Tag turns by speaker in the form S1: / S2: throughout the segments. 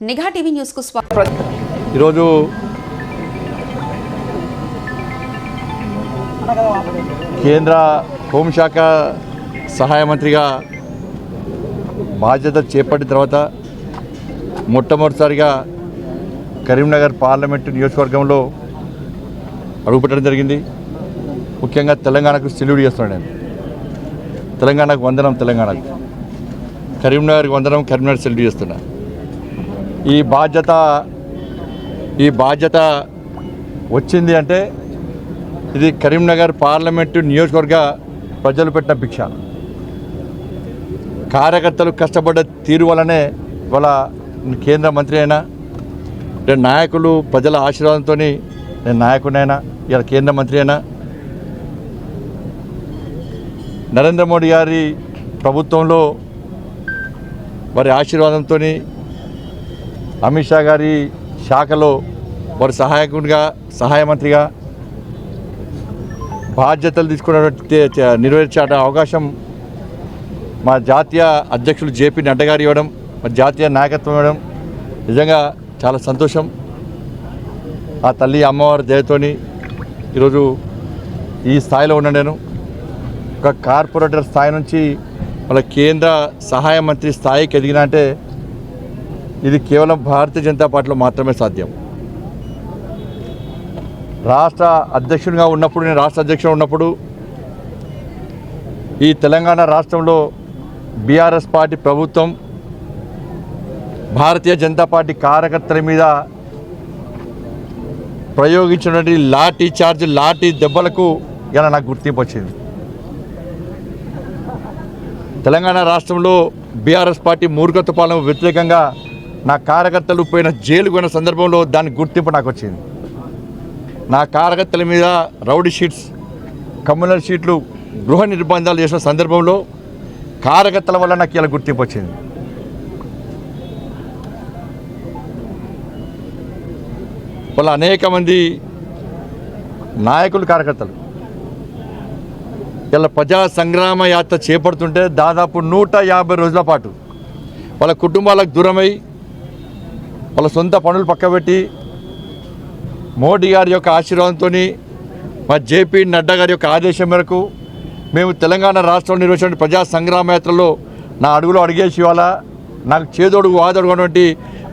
S1: నిఘా టీవీ న్యూస్కు స్వాగతం
S2: ఈరోజు కేంద్ర హోంశాఖ సహాయ మంత్రిగా బాధ్యత చేపట్టిన తర్వాత మొట్టమొదటిసారిగా కరీంనగర్ పార్లమెంటు నియోజకవర్గంలో అడుగుపెట్టడం జరిగింది. ముఖ్యంగా తెలంగాణకు సెల్యూట్ చేస్తున్నాను నేను. తెలంగాణకు వందనం తెలంగాణకు. కరీంనగర్కి వందనం కరీంనగర్ సెల్యూట్ చేస్తున్నాను ఈ బాధ్యత ఈ బాధ్యత వచ్చింది అంటే ఇది కరీంనగర్ పార్లమెంటు నియోజకవర్గ ప్రజలు పెట్టిన భిక్ష. కార్యకర్తలు కష్టపడ్డ తీరు వలనే ఇవాళ కేంద్ర మంత్రి అయినా నేను నాయకులు ప్రజల ఆశీర్వాదంతో నేను నాయకుడైనా ఇలా కేంద్ర మంత్రి అయినా నరేంద్ర మోడీ గారి ప్రభుత్వంలో వారి ఆశీర్వాదంతో అమిత్ షా గారి శాఖలో వారి సహాయకుడిగా సహాయ మంత్రిగా బాధ్యతలు తీసుకున్నటువంటి నెరవేర్చే అవకాశం మా జాతీయ అధ్యక్షులు జేపీ నడ్డా గారు ఇవ్వడం మా జాతీయ నాయకత్వం ఇవ్వడం నిజంగా చాలా సంతోషం. ఆ తల్లి అమ్మవారి దయతోని ఈరోజు ఈ స్థాయిలో ఉన్నా నేను. ఒక కార్పొరేటర్ స్థాయి నుంచి మన కేంద్ర సహాయ మంత్రి స్థాయికి ఎదిగిన అంటే ఇది కేవలం భారతీయ జనతా పార్టీలో మాత్రమే సాధ్యం. రాష్ట్ర అధ్యక్షునిగా ఉన్నప్పుడు నేను రాష్ట్ర అధ్యక్షుడు ఉన్నప్పుడు ఈ తెలంగాణ రాష్ట్రంలో బీఆర్ఎస్ పార్టీ ప్రభుత్వం భారతీయ జనతా పార్టీ కార్యకర్తల మీద ప్రయోగించినటువంటి లాఠీ చార్జ్ లాఠీ దెబ్బలకు ఇలా నాకు గుర్తింపు వచ్చింది. తెలంగాణ రాష్ట్రంలో బీఆర్ఎస్ పార్టీ మూర్ఖత్వ పాలన వ్యతిరేకంగా నా కార్యకర్తలు పోయిన జైలు పోయిన సందర్భంలో దాని గుర్తింపు నాకు వచ్చింది. నా కార్యకర్తల మీద రౌడీ షీట్స్ కమ్యూనల్ షీట్లు గృహ నిర్బంధాలు చేసిన సందర్భంలో కార్యకర్తల వల్ల నాకు ఇలా గుర్తింపు వచ్చింది. వాళ్ళ అనేక మంది నాయకులు కార్యకర్తలు ఇలా ప్రజా సంగ్రామ యాత్ర చేపడుతుంటే దాదాపు నూట యాభై రోజుల పాటు వాళ్ళ కుటుంబాలకు దూరమై వాళ్ళ సొంత పనులు పక్కబెట్టి మోడీ గారి యొక్క ఆశీర్వాదంతో మా జేపీ నడ్డా గారి యొక్క ఆదేశం మేరకు మేము తెలంగాణ రాష్ట్రంలో నిర్వహించిన ప్రజా సంగ్రామ యాత్రలో నా అడుగులో అడిగేసి ఇవాళ నాకు చేదోడు వాదోడు ఉన్నటువంటి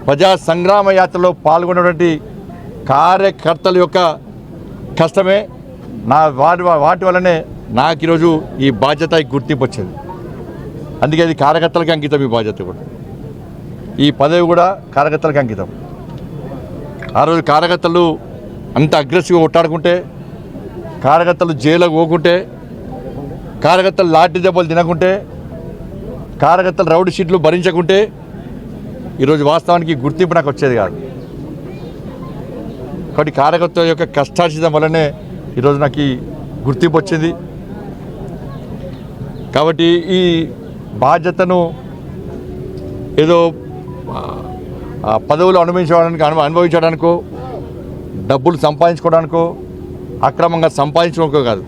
S2: ప్రజా సంగ్రామ యాత్రలో పాల్గొన్నటువంటి కార్యకర్తల యొక్క కష్టమే నా వాటి వాటి వల్లనే నాకు ఈరోజు ఈ బాధ్యత గుర్తింపు వచ్చింది. అందుకే అది కార్యకర్తలకి అంకితం ఈ బాధ్యత కూడా. ఈ పదవి కూడా కార్యకర్తలకు అంకితం. ఆ రోజు కార్యకర్తలు అంత అగ్రెసివ్గా కొట్టాడుకుంటే కార్యకర్తలు జైలుకు పోకుంటే కార్యకర్తలు లాఠీ దెబ్బలు తినకుంటే కార్యకర్తలు రౌడ్ షీట్లు భరించకుంటే ఈరోజు వాస్తవానికి గుర్తింపు నాకు వచ్చేది కాదు. కాబట్టి కార్యకర్త యొక్క కష్టార్జితం వల్లనే ఈరోజు నాకు ఈ గుర్తింపు వచ్చింది. కాబట్టి ఈ బాధ్యతను ఏదో పదవులు అనుభవించడానికి అను అనుభవించడానికో డబ్బులు సంపాదించుకోవడానికో అక్రమంగా సంపాదించుకోవడానికో కాదు.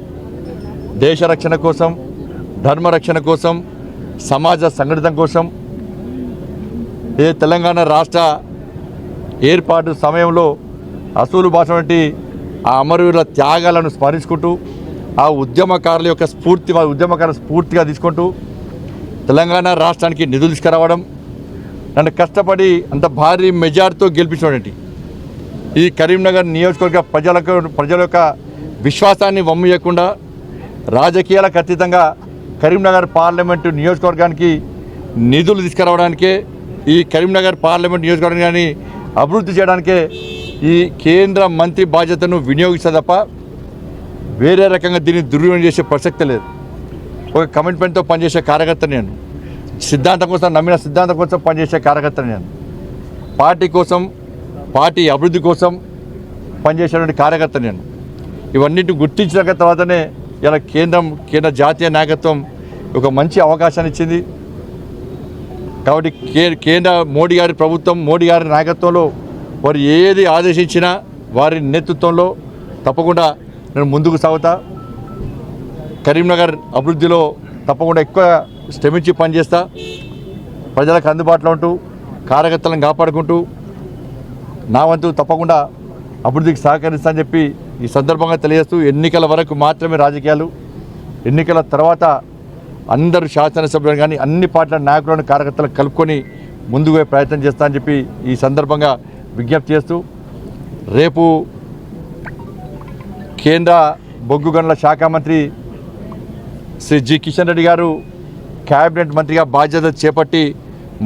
S2: దేశ రక్షణ కోసం ధర్మ రక్షణ కోసం సమాజ సంఘటితం కోసం ఏ తెలంగాణ రాష్ట్ర ఏర్పాటు సమయంలో అసూలు భాష వంటి ఆ అమరవీరుల త్యాగాలను స్మరించుకుంటూ ఆ ఉద్యమకారుల యొక్క స్ఫూర్తి ఆ ఉద్యమకారుల స్ఫూర్తిగా తీసుకుంటూ తెలంగాణ రాష్ట్రానికి నిధులు తీసుకురావడం నన్ను కష్టపడి అంత భారీ మెజార్టీతో గెలిపించినటువంటి ఈ కరీంనగర్ నియోజకవర్గ ప్రజలకు ప్రజల యొక్క విశ్వాసాన్ని వమ్మియకుండా రాజకీయాలకు అతీతంగా కరీంనగర్ పార్లమెంటు నియోజకవర్గానికి నిధులు తీసుకురావడానికే ఈ కరీంనగర్ పార్లమెంట్ నియోజకవర్గాన్ని అభివృద్ధి చేయడానికే ఈ కేంద్ర మంత్రి బాధ్యతను వినియోగిస్తా తప్ప వేరే రకంగా దీన్ని దుర్వినియోగం చేసే ప్రసక్తి లేదు. ఒక కమిట్మెంట్తో పనిచేసే కార్యకర్త నేను. సిద్ధాంతం కోసం నమ్మిన సిద్ధాంతం కోసం పనిచేసే కార్యకర్త నేను. పార్టీ కోసం పార్టీ అభివృద్ధి కోసం పనిచేసేటువంటి కార్యకర్త నేను. ఇవన్నిటిని గుర్తించిన తర్వాతనే ఇలా కేంద్రం కేంద్ర జాతీయ నాయకత్వం ఒక మంచి అవకాశాన్ని ఇచ్చింది. కాబట్టి కే కేంద్ర మోడీ గారి ప్రభుత్వం మోడీ గారి నాయకత్వంలో వారు ఏది ఆదేశించినా వారి నేతృత్వంలో తప్పకుండా నేను ముందుకు సాగుతా. కరీంనగర్ అభివృద్ధిలో తప్పకుండా ఎక్కువ శ్రమించి పనిచేస్తా. ప్రజలకు అందుబాటులో ఉంటూ కార్యకర్తలను కాపాడుకుంటూ నా వంతు తప్పకుండా అభివృద్ధికి సహకరిస్తానని చెప్పి ఈ సందర్భంగా తెలియజేస్తూ ఎన్నికల వరకు మాత్రమే రాజకీయాలు ఎన్నికల తర్వాత అందరూ శాసనసభ్యులు కానీ అన్ని పార్టీల నాయకులను కార్యకర్తలను కలుపుకొని ముందుకు ప్రయత్నం ప్రయత్నం చేస్తానని చెప్పి ఈ సందర్భంగా విజ్ఞప్తి చేస్తూ రేపు కేంద్ర బొగ్గు గనుల శాఖ మంత్రి శ్రీ జి కిషన్ రెడ్డి గారు క్యాబినెట్ మంత్రిగా బాధ్యత చేపట్టి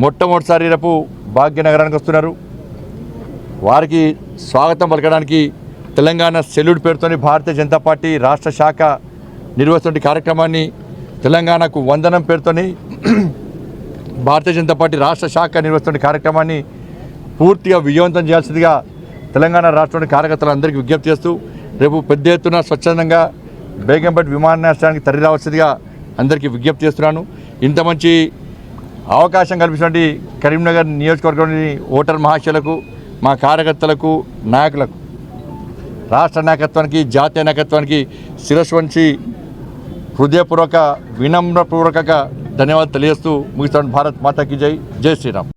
S2: మొట్టమొదటిసారి రేపు భాగ్యనగరానికి వస్తున్నారు. వారికి స్వాగతం పలకడానికి తెలంగాణ సెల్యూట్ పేరుతోని భారతీయ జనతా పార్టీ రాష్ట్ర శాఖ నిర్వహిస్తున్న కార్యక్రమాన్ని తెలంగాణకు వందనం పేరుతోని భారతీయ జనతా పార్టీ రాష్ట్ర శాఖ నిర్వహిస్తున్న కార్యక్రమాన్ని పూర్తిగా విజయవంతం చేయాల్సిందిగా తెలంగాణ రాష్ట్రంలోని కార్యకర్తలందరికీ విజ్ఞప్తి చేస్తూ రేపు పెద్ద ఎత్తున స్వచ్ఛందంగా బేగంపేట విమానాశ్రయానికి తరలి రావాల్సిందిగా అందరికీ విజ్ఞప్తి చేస్తున్నాను. ఇంత మంచి అవకాశం కల్పించినటువంటి కరీంనగర్ నియోజకవర్గంలోని ఓటర్ మహాశయులకు మా కార్యకర్తలకు నాయకులకు రాష్ట్ర నాయకత్వానికి జాతీయ నాయకత్వానికి శిరస్సు వంచి హృదయపూర్వక వినమ్రపూర్వక ధన్యవాదాలు తెలియజేస్తూ ముగిస్తాను. భారత్ మాతాకి జై. జై శ్రీరామ్.